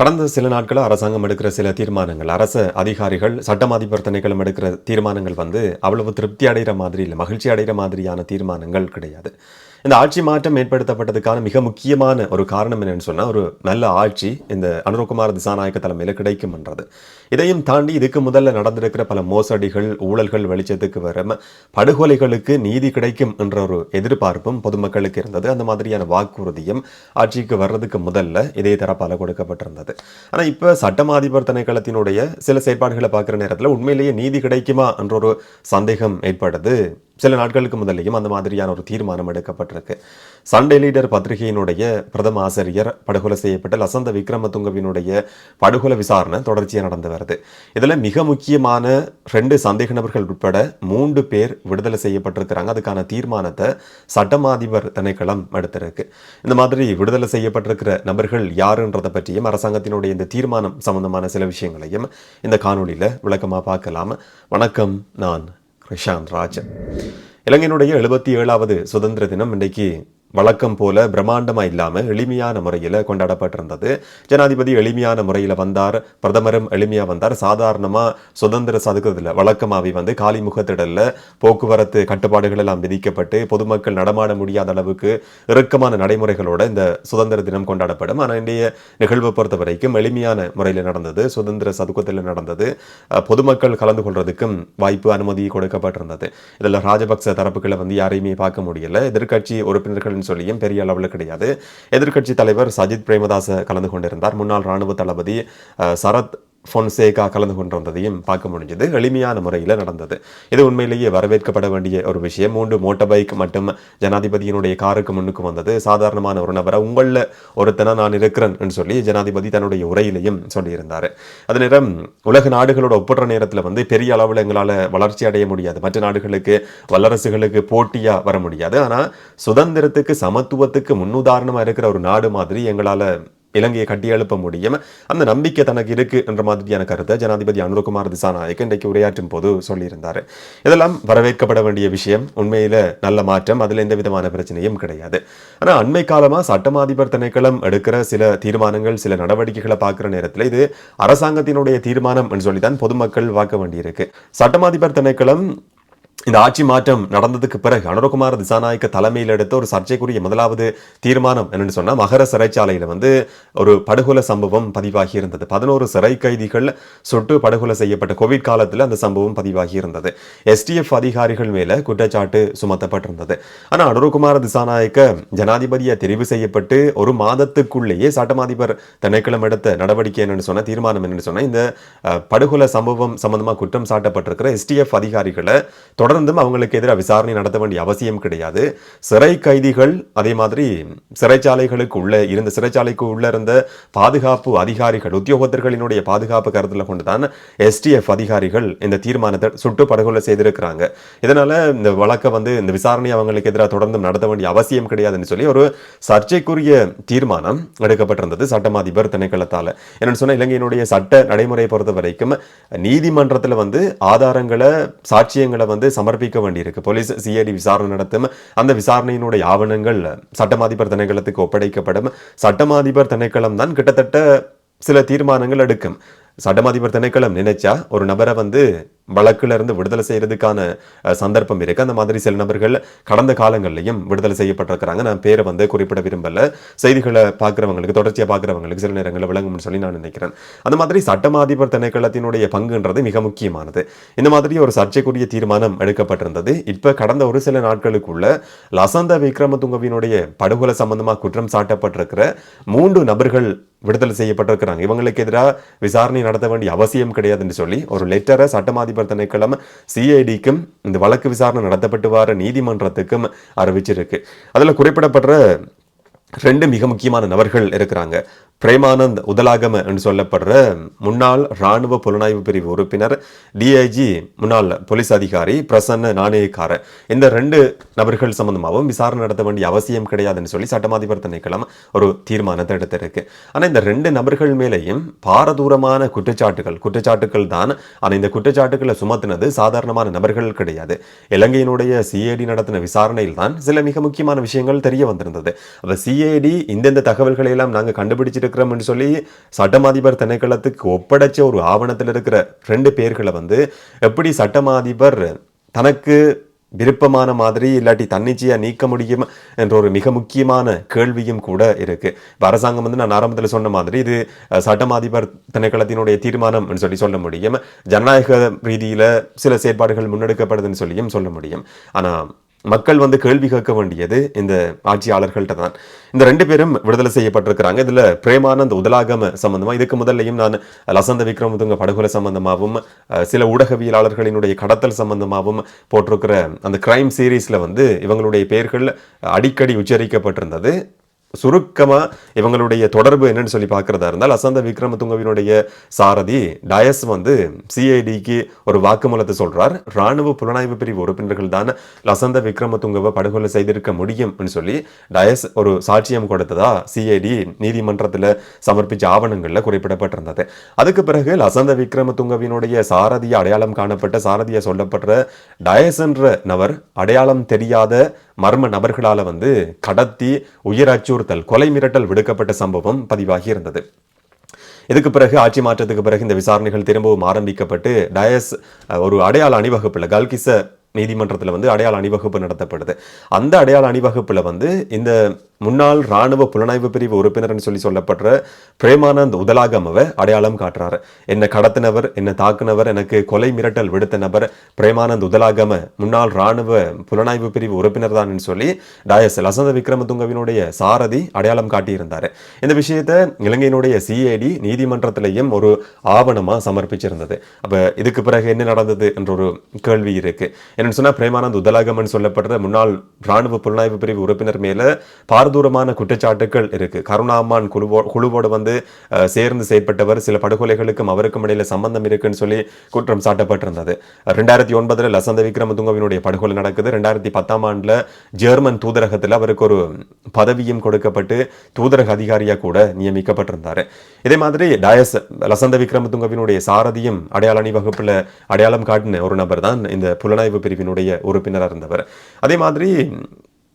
கடந்த சில நாட்களாக அரசாங்கம் எடுக்கிற சில தீர்மானங்கள் அரசு அதிகாரிகள் சட்டம் திணைக்களம் எடுக்கிற தீர்மானங்கள் வந்து அவ்வளவு திருப்தி அடைகிற மாதிரி இல்லை மகிழ்ச்சி அடைகிற மாதிரியான தீர்மானங்கள் கிடையாது. இந்த ஆட்சி மாற்றம் ஏற்படுத்தப்பட்டதுக்கான மிக முக்கியமான ஒரு காரணம் என்னன்னு சொன்னால் ஒரு நல்ல ஆட்சி இந்த அனுரகுமார் திசாநாயக்க தலைமையில் கிடைக்கும்ன்றது. இதையும் தாண்டி இதுக்கு முதல்ல நடந்திருக்கிற பல மோசடிகள் ஊழல்கள் வெளிச்சத்துக்கு வர படுகொலைகளுக்கு நீதி கிடைக்கும் என்ற ஒரு எதிர்பார்ப்பும் பொதுமக்களுக்கு இருந்தது. அந்த மாதிரியான வாக்குறுதியும் ஆட்சிக்கு வர்றதுக்கு முதல்ல இதே தரப்பால் கொடுக்கப்பட்டிருந்தது. ஆனால் இப்போ சட்டம் அதிபர் திணைக்களத்தினுடைய சில செயற்பாடுகளை பார்க்குற நேரத்தில் உண்மையிலேயே நீதி கிடைக்குமா என்ற ஒரு சந்தேகம் ஏற்படுது. சில நாட்களுக்கு முதலையும் அந்த மாதிரியான ஒரு தீர்மானம் எடுக்கப்பட்டிருக்கு. சண்டே லீடர் பத்திரிகையினுடைய பிரதம ஆசிரியர் படுகொலை செய்யப்பட்ட லசந்த விக்ரமதுங்கவினுடைய படுகொலை விசாரணை தொடர்ச்சியாக நடந்து வருது. இதில் மிக முக்கியமான ரெண்டு சந்தேக நபர்கள் உட்பட மூன்று பேர் விடுதலை செய்யப்பட்டிருக்கிறாங்க. அதுக்கான தீர்மானத்தை சட்டமாதிபர் திணைக்களம் எடுத்திருக்கு. இந்த மாதிரி விடுதலை செய்யப்பட்டிருக்கிற நபர்கள் யாருன்றதை பற்றியும் அரசாங்கத்தினுடைய இந்த தீர்மானம் சம்பந்தமான சில விஷயங்களையும் இந்த காணொலியில் விளக்கமாக பார்க்கலாம். வணக்கம் நான் கிருஷாந்த் ராஜன். இலங்கையினுடைய எழுபத்தி ஏழாவது சுதந்திர தினம் இன்றைக்கு வழக்கம் போல பிரம்மாண்டமாக இல்லாமல் எளிமையான முறையில் கொண்டாடப்பட்டிருந்தது. ஜனாதிபதி எளிமையான முறையில் வந்தார் பிரதமரும் எளிமையாக வந்தார். சாதாரணமாக சுதந்திர சதுக்கத்தில் வழக்கமாகி வந்து காலிமுகத்திடலில் போக்குவரத்து கட்டுப்பாடுகள் எல்லாம் விதிக்கப்பட்டு பொதுமக்கள் நடமாட முடியாத அளவுக்கு இறுக்கமான நடைமுறைகளோட இந்த சுதந்திர தினம் கொண்டாடப்படும். ஆனால் இன்றைய நிகழ்வை பொறுத்த வரைக்கும் எளிமையான முறையில் நடந்தது சுதந்திர சதுக்கத்தில் நடந்தது. பொதுமக்கள் கலந்து கொள்றதுக்கும் வாய்ப்பு அனுமதி கொடுக்கப்பட்டிருந்தது. இதில் ராஜபக்ச தரப்புகளை வந்து யாரையுமே பார்க்க முடியல. எதிர்க்கட்சி அப்படின்னு சொல்லியும் பெரிய அளவில் கிடையாது. எதிர்க்கட்சி தலைவர் சஜித் பிரேமதாச கலந்து கொண்டிருந்தார். முன்னாள் ராணுவ தளபதி சரத் ஃபொன்சேகா கலந்து கொண்டிருந்ததையும் பார்க்க முடிஞ்சது. எளிமையான முறையில் நடந்தது. இது உண்மையிலேயே வரவேற்கப்பட வேண்டிய ஒரு விஷயம். மூன்று மோட்டார் பைக் மட்டும் ஜனாதிபதியினுடைய காருக்கு முன்னுக்கு வந்தது. சாதாரணமான ஒரு நபரை உங்களில் ஒருத்தனா நான் இருக்கிறேன் சொல்லி ஜனாதிபதி தன்னுடைய உரையிலையும் சொல்லியிருந்தார். அது நேரம் உலக நாடுகளோட ஒப்பிடுற நேரத்தில் வந்து பெரிய அளவில் எங்களால் வளர்ச்சி அடைய முடியாது. மற்ற நாடுகளுக்கு வல்லரசுகளுக்கு போட்டியாக வர முடியாது. ஆனால் சுதந்திரத்துக்கு சமத்துவத்துக்கு முன்னுதாரணமாக இருக்கிற ஒரு நாடு மாதிரி எங்களால் இலங்கையை கட்டியெழுப்ப முடியும். அந்த நம்பிக்கை தனக்கு இருக்கு என்ற மாதிரியான கருத்தை ஜனாதிபதி அனுரகுமார் திசாநாயக் இன்றைக்கு உரையாற்றும் போது சொல்லியிருந்தார். இதெல்லாம் வரவேற்கப்பட வேண்டிய விஷயம். உண்மையில் நல்ல மாற்றம். அதில் எந்த விதமான பிரச்சனையும் கிடையாது. ஆனால் அண்மை காலமா சட்டமாதிபர் திணைக்களம் எடுக்கிற சில தீர்மானங்கள் சில நடவடிக்கைகளை பார்க்குற நேரத்தில் இது அரசாங்கத்தினுடைய தீர்மானம் என்று சொல்லித்தான் பொதுமக்கள் வாக்க வேண்டியிருக்கு. சட்டமாதிபர் திணைக்களம் இந்த ஆட்சி மாற்றம் நடந்ததுக்கு பிறகு அனுரகுமார் திசாநாயக்க தலைமையில் எடுத்த ஒரு சர்ச்சைக்குரிய முதலாவது தீர்மானம் என்னன்னு சொன்னா மகர சிறைச்சாலையில வந்து ஒரு படுகொலை சம்பவம் பதிவாகி இருந்தது. பதினோரு சிறை கைதிகள் சுட்டு படுகொலை செய்யப்பட்ட கோவிட் காலத்தில் அந்த சம்பவம் பதிவாகி இருந்தது. எஸ்டிஎஃப் அதிகாரிகள் மேல குற்றச்சாட்டு சுமத்தப்பட்டிருந்தது. ஆனா அனுரகுமார் திசாநாயக்க ஜனாதிபதியா தெரிவு செய்யப்பட்டு ஒரு மாதத்துக்குள்ளேயே சட்டமாதிபர் திணைக்களம் எடுத்த நடவடிக்கை என்னன்னு சொன்ன தீர்மானம் என்னன்னு சொன்னா இந்த அஹ், படுகொலை சம்பவம் சம்பந்தமா குற்றம் சாட்டப்பட்டிருக்கிற எஸ்டிஎஃப் அதிகாரிகளை தொடர்ந்தும் அவங்களுக்கு எதிராக விசாரணை நடத்த வேண்டிய அவசியம் கிடையாது. சிறை கைதிகள் அதே மாதிரி சிறைச்சாலைகளுக்கு உள்ள இருந்த சிறைச்சாலைக்கு உள்ளே இருந்த பாதுகாப்பு அதிகாரிகள் உத்தியோகத்தர்களினுடைய பாதுகாப்பு கருத்தில் கொண்டு தான் எஸ்டிஎஃப் அதிகாரிகள் இந்த தீர்மானத்தை சுட்டு படுகொலை செய்திருக்கிறாங்க. இதனால் இந்த வழக்கை வந்து இந்த விசாரணை அவங்களுக்கு எதிராக தொடர்ந்து நடத்த வேண்டிய அவசியம் கிடையாதுன்னு சொல்லி ஒரு சர்ச்சைக்குரிய தீர்மானம் எடுக்கப்பட்டிருந்தது சட்டமாதிபர் திணைக்களத்தால. என்னென்னு சொன்னால் இலங்கையினுடைய சட்ட நடைமுறையை பொறுத்த வரைக்கும் நீதிமன்றத்தில் வந்து ஆதாரங்களை சாட்சியங்களை வந்து சமர்ப்பிக்க வேண்டியிருக்கு போலீஸ் சிஐடி விசாரணை நடத்தும். அந்த விசாரணையினுடைய ஆவணங்கள் சட்டமாதிபர் திணைக்களத்துக்கு ஒப்படைக்கப்படும். சட்டமாதிபர் திணைக்களம் தான் கிட்டத்தட்ட சில தீர்மானங்கள் எடுக்கும். சட்டமாதிபர் திணைக்களம் நினைச்சா ஒரு நபரை வந்து வழக்கிலிருந்து விடுதலை செய்யறதுக்கான சந்தர்ப்பம் இருக்கு. அந்த மாதிரி சில நபர்கள் கடந்த காலங்கள்லையும் விடுதலை செய்யப்பட்டிருக்கிறாங்க. நான் பேரை வந்து குறிப்பிட விரும்பல. செய்திகளை பார்க்குறவங்களுக்கு தொடர்ச்சியாக பார்க்குறவங்களுக்கு சில நேரங்களில் விளங்கும்னு சொல்லி நான் நினைக்கிறேன். அந்த மாதிரி சட்டமாதிபர் திணைக்களத்தினுடைய பங்குன்றது மிக முக்கியமானது. இந்த மாதிரி ஒரு சர்ச்சைக்குரிய தீர்மானம் எடுக்கப்பட்டிருந்தது. இப்போ கடந்த ஒரு சில நாட்களுக்குள்ள லசந்த விக்ரமதுங்கவினுடைய படுகொலை சம்பந்தமா குற்றம் சாட்டப்பட்டிருக்கிற மூன்று நபர்கள் விடுதலை செய்யப்பட்டிருக்கிறாங்க. இவங்களுக்கு எதிராக விசாரணை நடத்த வேண்டிய அவசியம் கிடையாதுன்னு சொல்லி ஒரு லெட்டரை ஜனாதிபதி திணைக்களம் சிஐடிக்கும் இந்த வழக்கு விசாரணை நடத்தப்பட்டு வர நீதிமன்றத்துக்கும் அறிவிச்சிருக்கு. அதில் குறிப்பிடப்படுற ரெண்டு மிக முக்கியமான நபர்கள் இருக்கிறாங்க. பிரேமானந்த் உதலாகம என்று சொல்லப்படுற முன்னாள் ராணுவ புலனாய்வு பிரிவு உறுப்பினர் டிஐஜி முன்னாள் போலீஸ் அதிகாரி பிரசன்ன நாணயக்கார. இந்த ரெண்டு நபர்கள் சம்பந்தமாகவும் விசாரணை நடத்த வேண்டிய அவசியம் கிடையாதுன்னு சொல்லி சட்டமாதிபர் திணைக்களம் ஒரு தீர்மானத்தை எடுத்திருக்கு. ஆனா இந்த ரெண்டு நபர்கள் மேலேயும் பாரதூரமான குற்றச்சாட்டுகள் குற்றச்சாட்டுகள் தான். ஆனால் இந்த குற்றச்சாட்டுகளை சுமத்தினது சாதாரணமான நபர்கள் கிடையாது. இலங்கையினுடைய சிஐடி நடத்தின விசாரணையில் தான் சில மிக முக்கியமான விஷயங்கள் தெரிய வந்திருந்தது. அந்த சிஏ சிஐடி இந்தந்த தகவல்களை எல்லாம் நாங்கள் கண்டுபிடிச்சிருக்கிறோம்னு சொல்லி சட்டமாதிபர் திணைக்களத்துக்கு ஒப்படைச்ச ஒரு ஆவணத்தில் இருக்கிற ரெண்டு பேர்களை வந்து எப்படி சட்டமாதிபர் தனக்கு விருப்பமான மாதிரி இல்லாட்டி தன்னிச்சையா நீக்க முடியும் என்ற ஒரு மிக முக்கியமான கேள்வியும் கூட இருக்கு. அரசாங்கம் வந்து நான் ஆரம்பத்தில் சொன்ன மாதிரி இது சட்டமாதிபர் திணைக்களத்தினுடைய தீர்மானம் சொல்லி சொல்ல முடியும். ஜனநாயக ரீதியில சில செயற்பாடுகள் முன்னெடுக்கப்படுதுன்னு சொல்லியும் சொல்ல முடியும். ஆனா மக்கள் வந்து கேள்வி கேட்க வேண்டியது இந்த ஆட்சியாளர்கள்ட்ட தான். இந்த ரெண்டு பேரும் விடுதலை செய்யப்பட்டிருக்கிறாங்க. இதில் பிரேமானந்த் உதலாகம சம்பந்தமாக இதுக்கு முதல்லையும் நான் லசந்த விக்ரமதுங்க படுகொலை சம்பந்தமாகவும் சில ஊடகவியலாளர்களினுடைய கடத்தல் சம்பந்தமாகவும் போட்டிருக்கிற அந்த கிரைம் சீரீஸில் வந்து இவங்களுடைய பெயர்கள் அடிக்கடி உச்சரிக்கப்பட்டிருந்தது. சுருக்கமாக இவங்களுடைய தொடர்பு என்னன்னு சொல்லி பார்க்குறதா இருந்தால் அசந்த விக்ரமதுங்கவினுடைய சாரதி டயஸ் வந்து சிஐடிக்கு ஒரு வாக்குமூலத்தை சொல்கிறார் ராணுவ புலனாய்வு பிரிவு உறுப்பினர்கள் தான் லசந்த விக்ரமதுங்கவை படுகொலை செய்திருக்க முடியும்னு சொல்லி டயஸ் ஒரு சாட்சியம் கொடுத்ததா சிஐடி நீதிமன்றத்தில் சமர்ப்பித்த ஆவணங்களில் குறிப்பிடப்பட்டிருந்தது. அதுக்கு பிறகு லசந்த விக்ரமதுங்கவினுடைய சாரதியை அடையாளம் காணப்பட்ட சாரதியை சொல்லப்படுற டயஸ் என்ற நபர் அடையாளம் தெரியாத மர்ம நபர்களால் வந்து கடத்தி உயிர் அச்சுறுத்தல் கொலை மிரட்டல் விடுக்கப்பட்ட சம்பவம் பதிவாகி இருந்தது இதுக்கு பிறகு ஆட்சி மாற்றத்துக்கு பிறகு இந்த விசாரணைகள் திரும்பவும் ஆரம்பிக்கப்பட்டு டயஸ் ஒரு அடையாள அணிவகுப்பில் கல்கிச நீதிமன்றத்தில் வந்து அடையாள அணிவகுப்பு நடத்தப்படுது. அந்த அடையாள அணிவகுப்பில் வந்து இந்த முன்னாள் ராணுவ புலனாய்வு பிரிவு உறுப்பினர்னு சொல்லி சொல்லப்படுற பிரேமானந்த் உதலாகமவை அடையாளம் காட்டுறாரு. என்ன கடத்தினவர் என்ன தாக்குனவர் எனக்கு கொலை மிரட்டல் விடுத்த நபர் பிரேமானந்த் உதலாகம முன்னாள் ராணுவ புலனாய்வு பிரிவு உறுப்பினர் தான் சொல்லி டயஸ் லசந்த விக்ரமதுங்கவினுடைய சாரதி அடையாளம் காட்டியிருந்தாரு. இந்த விஷயத்தை இலங்கையினுடைய சிஐடி நீதிமன்றத்திலையும் ஒரு ஆவணமா சமர்ப்பிச்சிருந்தது. அப்ப இதுக்கு பிறகு என்ன நடந்தது என்ற ஒரு கேள்வி இருக்கு. என்னன்னு சொன்னா பிரேமானந்த் உதலாகமன் சொல்லப்படுற முன்னாள் ராணுவ புலனாய்வு பிரிவு உறுப்பினர் மேல பாரதூரமான குற்றச்சாட்டுகள் இருக்கு. கருணாமான் குழுவோ குழுவோடு வந்து சேர்ந்து செயற்பட்டவர் சில படுகொலைகளுக்கும் அவருக்கும் இடையில சம்பந்தம் இருக்குன்னு சொல்லி குற்றம் சாட்டப்பட்டிருந்தது. ரெண்டாயிரத்தி ஒன்பதுல லசந்த விக்ரமதுங்கவினுடைய படுகொலை நடக்குது. ரெண்டாயிரத்தி பத்தாம் ஆண்டுல ஜெர்மன் தூதரகத்தில் அவருக்கு ஒரு பதவியும் கொடுக்கப்பட்டு தூதரக அதிகாரியாக கூட நியமிக்கப்பட்டிருந்தாரு. இதே மாதிரி டயஸ் லசந்த விக்ரமதுங்கவினுடைய சாரதியும் அடையாள அணிவகுப்புல அடையாளம் காட்டின ஒரு நபர் தான் இந்த புலனாய்வு பிரிவினுடைய உறுப்பினராக இருந்தவர். அதே மாதிரி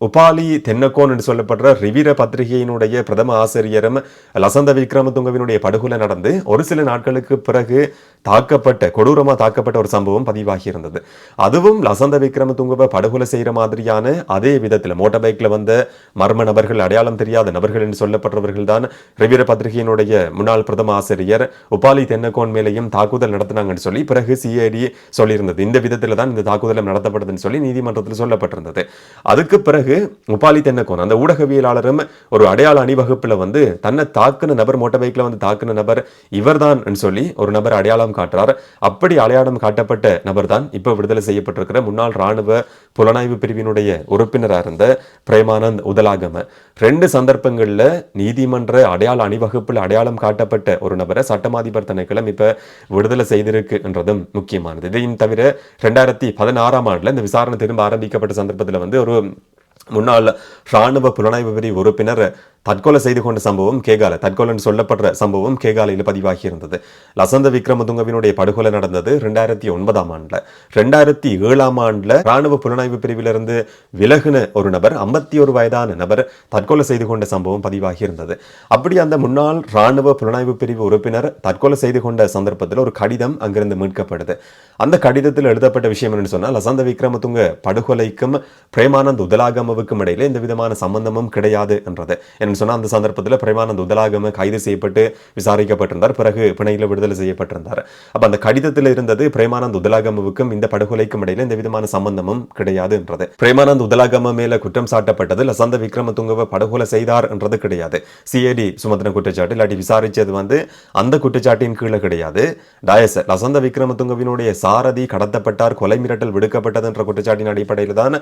உபாலி தென்னக்கோன் என்று சொல்லப்படுற ரிவிர பத்திரிகையினுடைய பிரதம ஆசிரியரும் லசந்த விக்ரமதுங்கவினுடைய படுகொலை நடந்து ஒரு சில நாட்களுக்கு பிறகு தாக்கப்பட்ட கொடூரமாக தாக்கப்பட்ட ஒரு சம்பவம் பதிவாகி இருந்தது அதுவும் லசந்த விக்ரமதுங்கவை படுகொலை செய்கிற மாதிரியான அதே விதத்தில் மோட்டார் பைக்கில் வந்த மர்ம நபர்கள் அடையாளம் தெரியாத நபர்கள் என்று சொல்லப்படுறவர்கள் தான் ரிவிர பத்திரிகையினுடைய முன்னாள் பிரதம ஆசிரியர் உபாலி தென்னக்கோன் மேலேயும் தாக்குதல் நடத்தினாங்கன்னு சொல்லி பிறகு சிஐடி சொல்லியிருந்தது. இந்த விதத்தில் தான் இந்த தாக்குதல் நடத்தப்படுதுன்னு சொல்லி நீதிமன்றத்தில் சொல்லப்பட்டிருந்தது. அதுக்கு பிறகு உபாலி தென்னக்கோன் அந்த ஊடகவியலாளரும் ஒரு அடையாள அணிவகுப்புல வந்து தன்னை தாக்குன நபர் மோட்டார் பைக்கில் வந்து தாக்குன நபர் இவர்தான் சொல்லி ஒரு நபர் அடையாளம் காட்டுறார். அப்படி அடையாளம் காட்டப்பட்ட நபர் தான் இப்போ விடுதலை செய்யப்பட்டிருக்கிற முன்னாள் ராணுவ புலனாய்வு பிரிவினுடைய உறுப்பினராக இருந்த பிரேமானந்த் உதலாகம. ரெண்டு சந்தர்ப்பங்களில் நீதிமன்ற அடையாள அணிவகுப்பில் அடையாளம் காட்டப்பட்ட ஒரு நபரை சட்டமாதிபர் திணைக்களம் இப்போ விடுதலை செய்திருக்கு என்றதும் முக்கியமானது. இதையும் தவிர ரெண்டாயிரத்தி பதினாறாம் ஆண்டுல இந்த விசாரணை திரும்ப ஆரம்பிக்கப்பட்ட சந்தர்ப்பத்தில் வந்து ஒரு முன்னாள் இராணுவ புலனாய்வு பிரிவு உறுப்பினர் தற்கொலை செய்து கொண்ட சம்பவம் கேகால தற்கொலை என்று சொல்லப்படுற சம்பவம் கேகாலையில் பதிவாகி இருந்தது லசந்த விக்ரமதுங்கவினுடைய படுகொலை நடந்தது ரெண்டாயிரத்தி ஒன்பதாம் ஆண்டுல. ரெண்டாயிரத்தி ஏழாம் ஆண்டுல ராணுவ புலனாய்வு பிரிவிலிருந்து விலகுன ஒரு நபர் ஐம்பத்தி ஒரு வயதான நபர் தற்கொலை செய்து கொண்ட சம்பவம் பதிவாகி இருந்தது அப்படி அந்த முன்னாள் ராணுவ புலனாய்வு பிரிவு உறுப்பினர் தற்கொலை செய்து கொண்ட சந்தர்ப்பத்தில் ஒரு கடிதம் அங்கிருந்து மீட்கப்படுது. அந்த கடிதத்தில் எழுதப்பட்ட விஷயம் என்னன்னு சொன்னால் லசந்த விக்ரமதுங்க படுகொலைக்கும் பிரேமானந்த் உதலாகமவுக்கும் இடையில எந்த விதமான சம்பந்தமும் கிடையாது என்றது. என்னன்னு அந்த சந்தர்ப்பத்தில் பிரேமானந்த் உதலாகம கைது செய்யப்பட்டு விசாரிக்கப்பட்டிருந்தார். பிறகு பிணையில் விடுதலை செய்யப்பட்டிருந்தார். அப்போ அந்த கடிதத்தில் இருந்தது பிரேமானந்த் உதலாகமவுக்கும் இந்த படுகொலைக்கும் இடையில எந்த விதமான சம்பந்தமும் கிடையாது என்றது பிரேமானந்த் உதலாகம மேல குற்றம் சாட்டப்பட்டது லசந்த விக்ரமதுங்கவை படுகொலை செய்தார் என்றது கிடையாது சிஏடி சுமத்தின குற்றச்சாட்டு இல்லாட்டி விசாரிச்சது வந்து அந்த குற்றச்சாட்டின் கீழே கிடையாது. டயஸ் லசந்த விக்ரமதுங்கவினுடைய சாரதி கடத்தப்பட்டார் கொலை மிரட்டல் விடுக்கப்பட்டது என்ற குற்றச்சாட்டின் அடிப்படையில் தான்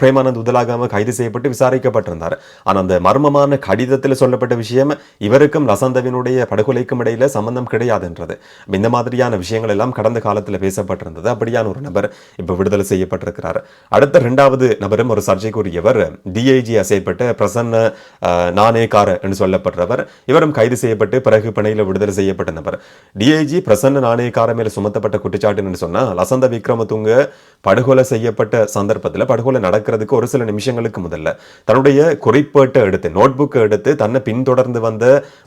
பிரேமானந்த் உதலாகம கைது செய்யப்பட்டு விசாரிக்கப்பட்டிருந்தார். ஆனால் அந்த மர்மமான கடிதத்தில் சொல்லப்பட்ட விஷயம் இவருக்கும் லசந்தவினுடைய படுகொலைக்கும் இடையில சம்பந்தம் கிடையாதுன்றது. இந்த மாதிரியான விஷயங்கள் எல்லாம் கடந்த காலத்தில் பேசப்பட்டிருந்தது. அப்படியான ஒரு நபர் இப்போ விடுதலை செய்யப்பட்டிருக்கிறார். அடுத்த ரெண்டாவது நபரும் ஒரு சர்ச்சைக்குரியவர் டிஐஜி செயற்பட்ட பிரசன்ன அஹ், என்று சொல்லப்படுறவர். இவரும் கைது செய்யப்பட்டு பிறகு பிணையில விடுதலை செய்யப்பட்ட நபர். டிஐஜி பிரசன்ன நாணயக்கார மேல சுமத்தப்பட்ட குற்றச்சாட்டுன்னு சொன்னால் லசந்த விக்ரமதுங்க படுகொலை செய்யப்பட்ட சந்தர்ப்பத்தில் படுகொலை நடக்கிறதுக்கு ஒரு சில நிமிஷங்களுக்கு முதல்ல தன்னுடைய குறிப்பேட்டை எடுத்து நோட்புக் புக்கை எடுத்து தன்னை பின்தொடர்ந்து வந்த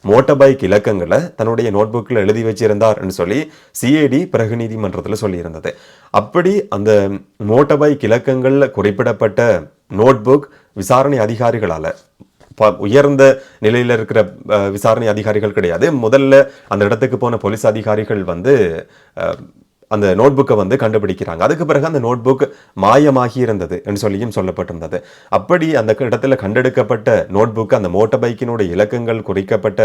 மோட்டர் பைக் இலக்கங்களை தன்னுடைய நோட்புக்கில் எழுதி வச்சிருந்தார்னு சொல்லி சிஏடி பிறகு நீதிமன்றத்தில் சொல்லியிருந்தது. அப்படி அந்த மோட்டர் பைக் இலக்கங்களில் குறிப்பிடப்பட்ட நோட்புக் விசாரணை அதிகாரிகளால் உயர்ந்த நிலையில் இருக்கிற விசாரணை அதிகாரிகள் கிடையாது. முதல்ல அந்த இடத்துக்கு போன போலீஸ் அதிகாரிகள் வந்து அந்த நோட்புக்கை வந்து கண்டுபிடிக்கிறாங்க. அதுக்கு பிறகு அந்த நோட்புக் மாயமாகி இருந்தது என்று சொல்லியும் சொல்லப்பட்டிருந்தது. அப்படி அந்த இடத்துல கண்டெடுக்கப்பட்ட நோட்புக் அந்த மோட்டர் பைக்கினுடைய இலக்கங்கள் குறிக்கப்பட்ட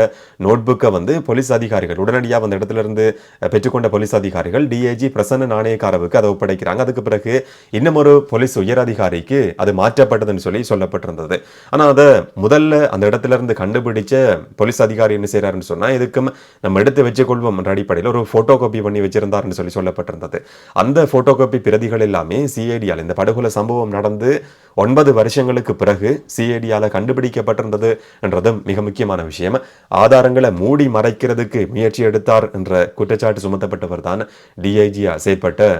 நோட்புக்கை வந்து போலீஸ் அதிகாரிகள் உடனடியாக அந்த இடத்துல இருந்து பெற்றுக்கொண்ட போலீஸ் அதிகாரிகள் டிஐஜி பிரசன்ன நாணயக்காரவுக்கு அதை ஒப்படைக்கிறாங்க. அதுக்கு பிறகு இன்னும் ஒரு போலீஸ் உயர் அதிகாரிக்கு அது மாற்றப்பட்டதுன்னு சொல்லி சொல்லப்பட்டிருந்தது. ஆனால் அதை முதல்ல அந்த இடத்துல இருந்து கண்டுபிடிச்ச போலீஸ் அதிகாரி என்ன செய்கிறாருன்னு சொன்னால் இதுக்கும் நம்ம எடுத்து வச்சுக்கொள்வோம் அடிப்படையில் ஒரு ஃபோட்டோ காப்பி பண்ணி வச்சிருந்தாருன்னு சொல்லி சொல்ல சொல்லப்பட்டிருந்தது அந்த போட்டோ காப்பி பிரதிகள் எல்லாமே சிஐடியால் இந்த படுகொலை சம்பவம் நடந்து ஒன்பது வருஷங்களுக்கு பிறகு சிஐடியால் கண்டுபிடிக்கப்பட்டிருந்தது என்றதும் மிக முக்கியமான விஷயம். ஆதாரங்களை மூடி மறைக்கிறதுக்கு முயற்சி எடுத்தார் என்ற குற்றச்சாட்டு சுமத்தப்பட்டவர் தான் டிஐஜியா செயற்பட்ட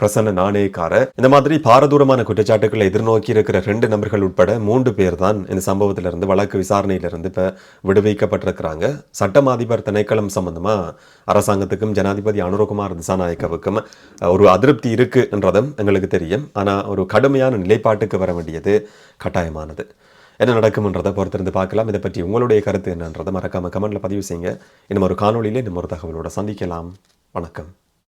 பிரசன்ன நாணயக்கார. இந்த மாதிரி பாரதூரமான குற்றச்சாட்டுகளை எதிர்நோக்கி இருக்கிற ரெண்டு நபர்கள் உட்பட மூன்று பேர் தான் இந்த சம்பவத்திலிருந்து வழக்கு விசாரணையிலிருந்து இப்போ விடுவிக்கப்பட்டிருக்கிறாங்க. சட்டம் அதிபர் திணைக்களம் சம்பந்தமாக அரசாங்கத்துக்கும் ஜனாதிபதி அனுரகுமார் திசாநாயக்கவுக்கும் ஒரு அதிருப்தி இருக்கு என்றதும் எங்களுக்கு தெரியும். ஆனா ஒரு கடுமையான நிலைப்பாட்டுக்கு வர வேண்டியது கட்டாயமானது. என்ன நடக்கும்ன்றதை பொறுத்திருந்து பார்க்கலாம். இதை பற்றி உங்களுடைய கருத்து என்னன்றதை மறக்காம கமெண்ட்ல பதிவு செய்யுங்க. இன்னும் ஒரு காணொளியிலே இன்னும் ஒரு தகவலோட சந்திக்கலாம். வணக்கம்.